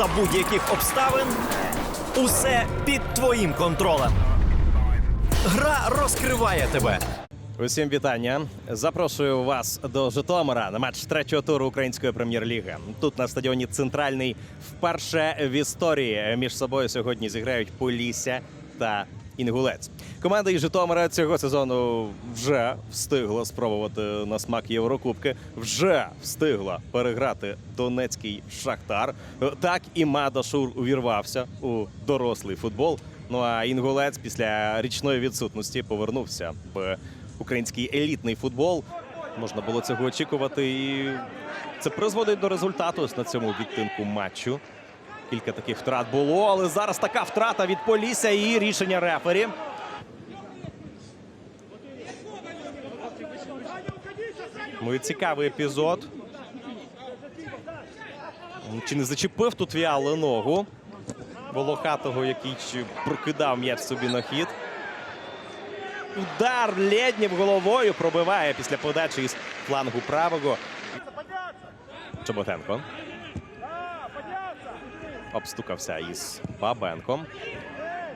за будь-яких обставин. Усе під твоїм контролем. Гра розкриває тебе. Усім вітання. Запрошую вас до Житомира на матч третього туру української прем'єр-ліги. Тут на стадіоні Центральний вперше в історії між собою сьогодні зіграють Полісся та Інгулець. Команда із Житомира цього сезону вже встигла спробувати на смак Єврокубки, вже встигла переграти Донецький Шахтар. Так і Мадашур увірвався у дорослий футбол. Ну а інгулець після річної відсутності повернувся в український елітний футбол. Можна було цього очікувати, і це призводить до результату ось на цьому відтинку матчу. Кілька таких втрат було, але зараз така втрата від Полісся і рішення рефері. Ну і цікавий епізод. Чи не зачепив тут Віали ногу Волохатого, який прокидав м'яч собі на хід. Удар Лєднєв головою пробиває після подачі із флангу правого. Чоботенко. Обстукався із Бабенком.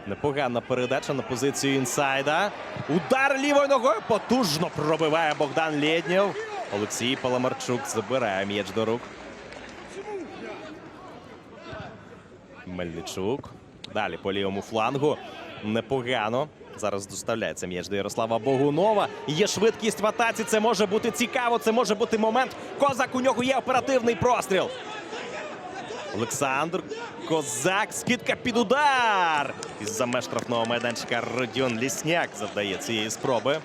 Непогана передача на позицію інсайда. Удар лівою ногою потужно пробиває Богдан Лєднєв. Олексій Паламарчук забирає м'яч до рук. Мельничук. Далі по лівому флангу. Непогано. Зараз доставляється м'яч до Ярослава Богунова. Є швидкість в атаці. Це може бути цікаво. Це може бути момент. Козак у нього є оперативний простріл. Олександр Козак. Скидка під удар. Із-за меж штрафного майданчика Родіон Лісняк завдає цієї спроби.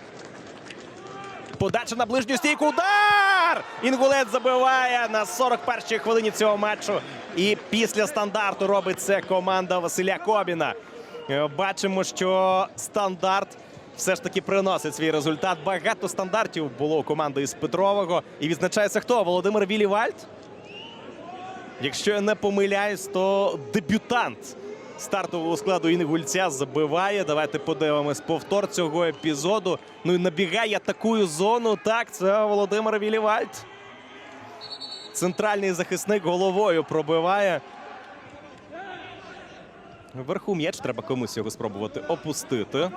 Подача на ближню стійку. Удар! Інгулець забиває на 41-й хвилині цього матчу. І після стандарту робить це команда Василя Кобіна. Е, Бачимо, що стандарт все ж таки приносить свій результат. Багато стандартів було у команди із Петрового. І відзначається хто? Володимир Вілівальд? Якщо я не помиляюсь, то дебютант стартового складу Інгульця забиває. Давайте подивимось повтор цього епізоду. Ну і набігає такою зону. Так, це Володимир Вілівальд. Центральний захисник головою пробиває. Вверху м'яч треба комусь його спробувати опустити.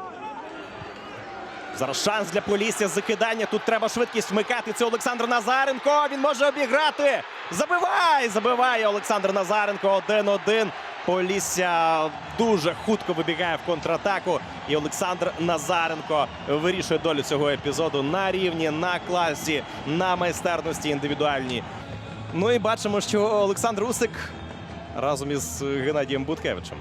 Зараз шанс для Полісся. Закидання. Тут треба швидкість вмикати. Це Олександр Назаренко. Він може обіграти. Забивай! Забиває Олександр Назаренко. 1-1. Полісся дуже хутко вибігає в контратаку. І Олександр Назаренко вирішує долю цього епізоду на рівні, на класі, на майстерності індивідуальній. Ну і бачимо, що Олександр Усик разом із Геннадієм Буткевичем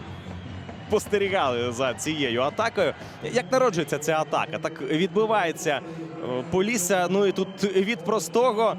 спостерігали за цією атакою. Як народжується ця атака? Так відбувається е, Полісся. Ну і тут від простого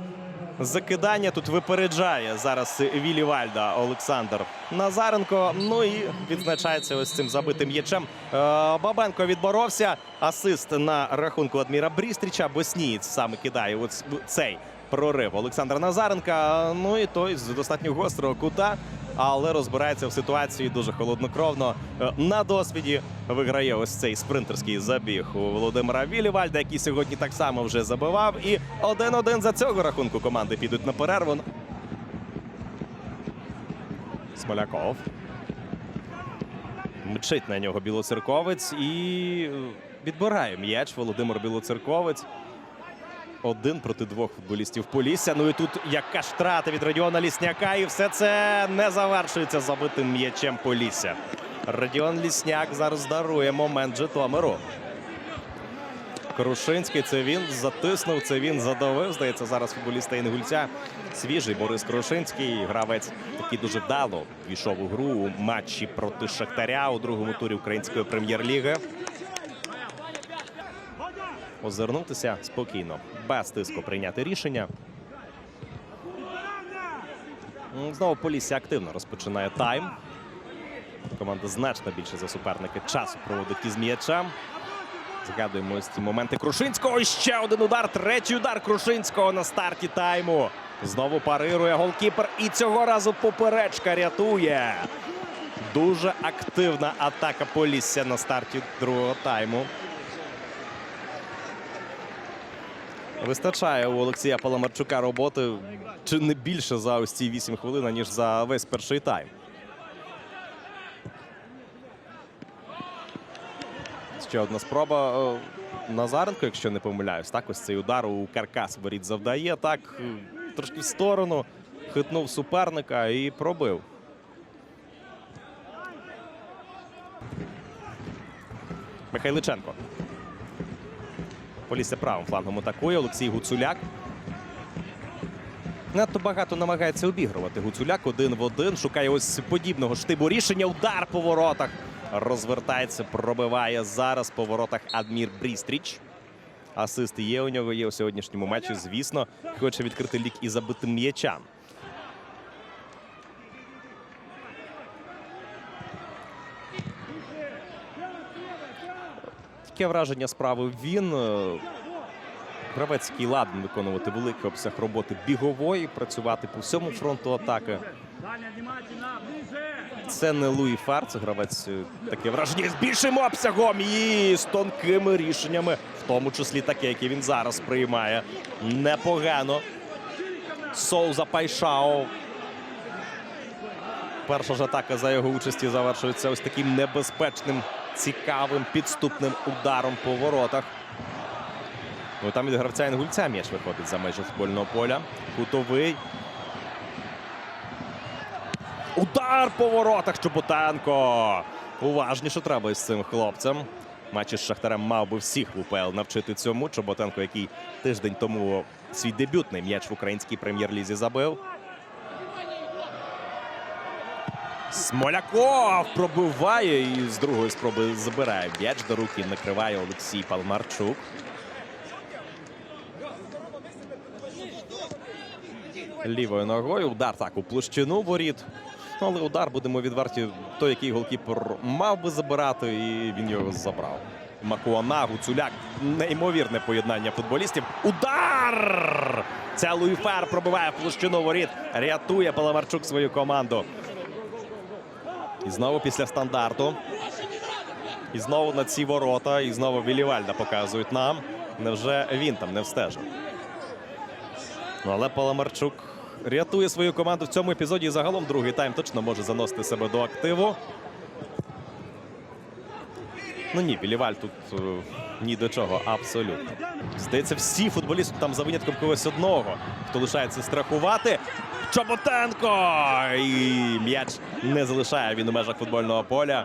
закидання тут випереджає зараз Вілівальда Олександр Назаренко. Ну і відзначається ось цим забитим м'ячем. Е, Бабенко відборовся. Асист на рахунку Адміра Брістріча. Боснієць саме кидає ось цей прорив Олександра Назаренка. Ну і той з достатньо гострого кута, але розбирається в ситуації дуже холоднокровно. Е, На досвіді виграє ось цей спринтерський забіг у Володимира Вілівальда, який сьогодні так само вже забивав. І 1-1 за цього рахунку команди підуть на перерву. Смоляков. Мчить на нього білоцерковець і відбирає м'яч Володимир Білоцерковець. Один проти двох футболістів Полісся. Ну і тут яка ж втрата від Радіона Лісняка. І все це не завершується забитим м'ячем Полісся. Радіон Лісняк зараз дарує момент Житомиру. Крушинський, це він затиснув, це він задавив. Здається, зараз футболіста Інгульця. Свіжий Борис Крушинський. Гравець такий дуже вдало війшов у гру у матчі проти Шахтаря у другому турі української прем'єр-ліги. Озирнутися спокійно, без тиску прийняти рішення. Знову Полісся активно розпочинає тайм. Команда значно більше за суперники часу проводить із м'ячем. Згадуємо ось ці моменти Крушинського. Ще один удар. Третій удар Крушинського на старті тайму. Знову парирує голкіпер. І цього разу поперечка рятує. Дуже активна атака Полісся на старті другого тайму. Вистачає у Олексія Паламарчука роботи чи не більше за ось ці 8 хвилин, ніж за весь перший тайм. Ще одна спроба е, Назаренко, якщо не помиляюсь. Так, ось цей удар у каркас воріт завдає. Так, е, трошки в сторону. Хитнув суперника і пробив. Михайличенко. Полісся правим флангом атакує. Олексій Гуцуляк. Надто багато намагається обігрувати. Гуцуляк один в один. Шукає ось подібного штибу рішення. Удар по воротах. Розвертається, пробиває зараз по воротах Адмір Брістріч. Асист є у нього, є у сьогоднішньому матчі. Звісно, хоче відкрити лік і забити м'ячам. Таке враження справи він. Е, Гравець, який ладен виконувати великий обсяг роботи бігової, працювати по всьому фронту атаки. Це не Луї Фар, це гравець е, таке враження з більшим обсягом і з тонкими рішеннями, в тому числі таке, яке він зараз приймає. Непогано. Соуза Пайшао. Перша ж атака за його участі завершується ось таким небезпечним, цікавим підступним ударом по воротах. Ну, там від гравця інгульця м'яч виходить за межі футбольного поля. Кутовий. Удар по воротах Чоботенко. Уважніше треба із цим хлопцем. Матч із Шахтарем мав би всіх в УПЛ навчити цьому. Чоботенко, який тиждень тому свій дебютний м'яч в українській прем'єр-лізі забив. Смоляков пробиває і з другої спроби забирає м'яч до руки. Накриває Олексій Палмарчук. Лівою ногою. Удар так у площину воріт. Але удар, будемо відверті, той, який голкіпер мав би забирати, і він його забрав. Макуана, Гуцуляк. Неймовірне поєднання футболістів. Удар! Це Луїфер пробиває площину воріт. Рятує Паламарчук свою команду. І знову після стандарту. І знову на ці ворота. І знову Вілівальда показують нам. Невже він там не встежив? Ну, але Паламарчук рятує свою команду в цьому епізоді. І загалом другий тайм точно може заносити себе до активу. Ну ні, Біліваль тут е, ні до чого, абсолютно. Здається, всі футболісти там за винятком когось одного, хто лишається страхувати. Чоботенко! І м'яч не залишає він у межах футбольного поля.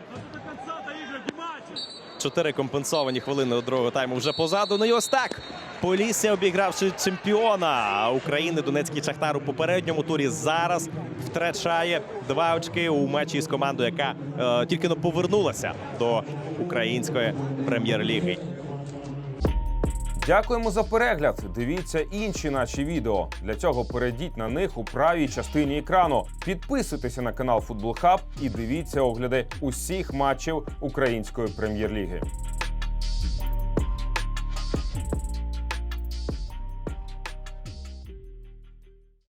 Чотири компенсовані хвилини до другого тайму вже позаду. Ну і ось так. Полісся, обігравши чемпіона України Донецький Шахтар у попередньому турі, зараз втрачає два очки у матчі з командою, яка е, тільки но повернулася до української прем'єр-ліги. Дякуємо за перегляд. Дивіться інші наші відео. Для цього перейдіть на них у правій частині екрану. Підписуйтеся на канал Футбол Хаб і дивіться огляди усіх матчів української прем'єр-ліги.